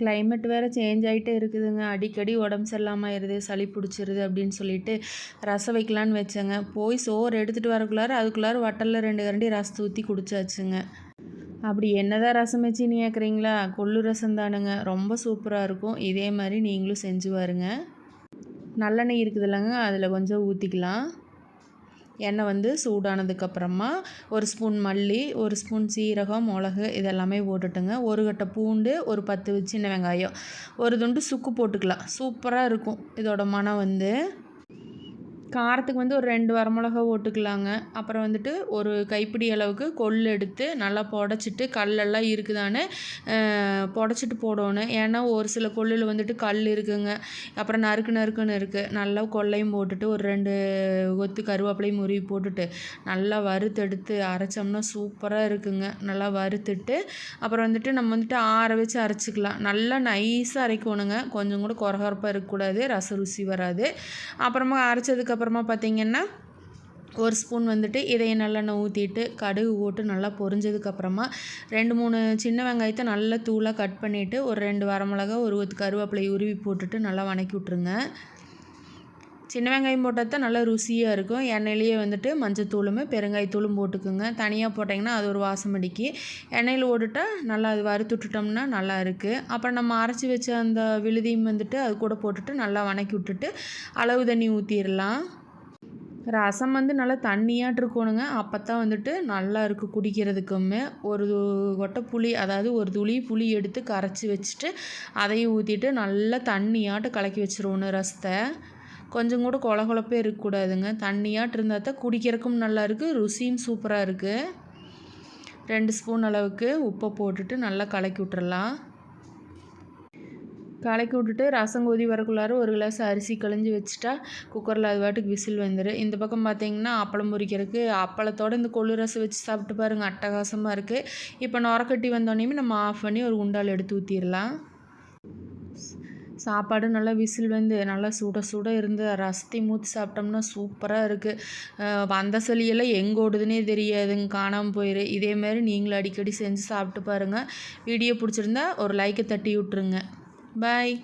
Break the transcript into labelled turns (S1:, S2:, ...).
S1: Climate வேறு change ஆகிட்டே இருக்குதுங்க. அடிக்கடி உடம்பு சரியில்லாமாயிருது சளி பிடிச்சிருது அப்படின்னு சொல்லிட்டு ரசம் வைக்கலான்னு வச்சேங்க. போய் சோறு எடுத்துகிட்டு வரக்குள்ளார அதுக்குள்ளார வட்டலில் ரெண்டு கரண்டி ரசத்தை ஊற்றி குடிச்சாச்சுங்க. அப்படி என்னதான் ரசம் வச்சு நீ கேட்குறீங்களா கொள்ளு ரசம் தானுங்க. ரொம்ப சூப்பராக இருக்கும். இதே மாதிரி நீங்களும் செஞ்சு பாருங்க. நல்லெண்ணெய் இருக்குது இல்லைங்க அதில் கொஞ்சம் ஊற்றிக்கலாம் எண்ணெய் வந்து சூடானதுக்கப்புறமா ஒரு ஸ்பூன் மல்லி ஒரு ஸ்பூன் சீரகம் மிளகு இதெல்லாமே போட்டுட்டுங்க. ஒரு கட்டை பூண்டு ஒரு பத்து சின்ன வெங்காயம். ஒரு துண்டு சுக்கு போட்டுக்கலாம். சூப்பராக இருக்கும். இதோட மனம் வந்து காரத்துக்கு வந்து ஒரு ரெண்டு வரமிளகா போட்டுக்கலாங்க அப்புறம் வந்துட்டு ஒரு கைப்பிடி அளவுக்கு கொள்ளு எடுத்து நல்லா புடச்சிட்டு கல்லெல்லாம் இருக்குதான்னு புடச்சிட்டு போடணும். ஏன்னா ஒரு சில கொள்ளில் வந்துட்டு கல் இருக்குங்க. அப்புறம் நறுக்கு நறுக்குன்னு இருக்குது நல்லா கொள்ளையும் போட்டுட்டு ஒரு ரெண்டு கொத்து கருவேப்பிலையும் முருவி போட்டுட்டு நல்லா வறுத்தெடுத்து அரைச்சோம்னா சூப்பராக இருக்குங்க. நல்லா வறுத்துட்டு அப்புறம் வந்துட்டு நம்ம வந்துட்டு ஆற வச்சு அரைச்சிக்கலாம். நல்லா நைஸாக அரைக்கணுங்க. கொஞ்சம் கூட குறகுறப்பாக இருக்கக்கூடாது. ரச ருசி வராது. அப்புறமா அரைச்சதுக்கப்புறம் அப்புறமா பார்த்திங்கன்னா ஒரு ஸ்பூன் வந்துட்டு இதையை நல்லெண்ணெய் ஊற்றிட்டு கடுகு போட்டு நல்லா பொரிஞ்சதுக்கப்புறமா ரெண்டு மூணு சின்ன வெங்காயத்தை நல்லா தூளாக கட் பண்ணிவிட்டு ஒரு ரெண்டு வரமிளகா ஒரு கருவேப்பிலை உருவி போட்டுட்டு நல்லா வணக்கி விட்ருங்க சின்ன வெங்காயம் போட்டால் தான் நல்லா ருசியாக இருக்கும். எண்ணெயிலேயே வந்துட்டு மஞ்சத்தூளும் பெருங்காயத்தூளும் போட்டுக்குங்க. தனியாக போட்டிங்கன்னா அது ஒரு வாசம் அடிக்கி எண்ணெயில் ஓட்டுட்டால் நல்லா அது வறுத்து விட்டுட்டோம்னா நல்லா இருக்குது அப்புறம் நம்ம அரைச்சி வச்ச அந்த விழுதியும் வந்துட்டு அது கூட போட்டுட்டு நல்லா வணக்கி விட்டுட்டு அளவு தண்ணி ஊற்றிடலாம் ரசம் வந்து நல்லா தண்ணியாட்டு இருக்கணுங்க. அப்போ தான் வந்துட்டு நல்லா இருக்குது குடிக்கிறதுக்குமே. ஒரு கொட்டை புளி அதாவது ஒரு துளி புளி எடுத்து கரைச்சி வச்சுட்டு அதையும் ஊற்றிட்டு நல்லா தண்ணியாட்டு கலக்கி வச்சுருவோணும் ரசத்தை. கொஞ்சம் கூட கொலகொலப்பே இருக்கக்கூடாதுங்க. தண்ணியாட்டு இருந்தால் தான் குடிக்கிறக்கும் நல்லா இருக்குது ருசியும் சூப்பராக இருக்குது ரெண்டு ஸ்பூன் அளவுக்கு உப்பை போட்டுட்டு நல்லா கலக்கி விட்டுறலாம். கலக்கி விட்டுட்டு ரசம் கொதி வரக்குள்ளார ஒரு கிளாஸ் அரிசி கழிஞ்சு வச்சுட்டா குக்கரில் அது பாட்டுக்கு விசில் வந்துடும் இந்த பக்கம் பார்த்தீங்கன்னா அப்பளம் பொரிக்கிறதுக்கு அப்பளத்தோடு இந்த கொள்ளு ரசம் வச்சு சாப்பிட்டு பாருங்கள் அட்டகாசமாக இருக்குது இப்போ நொறக்கட்டி வந்தோடனேயுமே நம்ம ஆஃப் பண்ணி ஒரு குண்டால் எடுத்து ஊற்றிடலாம் சாப்பாடு நல்லா விசில் வந்து நல்லா சுட சுட இருந்து ரசத்தை மூத்து சாப்பிட்டோம்னா சூப்பராக இருக்குது வந்த சளியெல்லாம் எங்கே ஓடுதுன்னே தெரியாதுங்க காணாமல் போயிரு. இதேமாரி நீங்களும் அடிக்கடி செஞ்சு சாப்பிட்டு பாருங்கள் வீடியோ பிடிச்சிருந்தா ஒரு லைக்கை தட்டி விட்ருங்க பாய்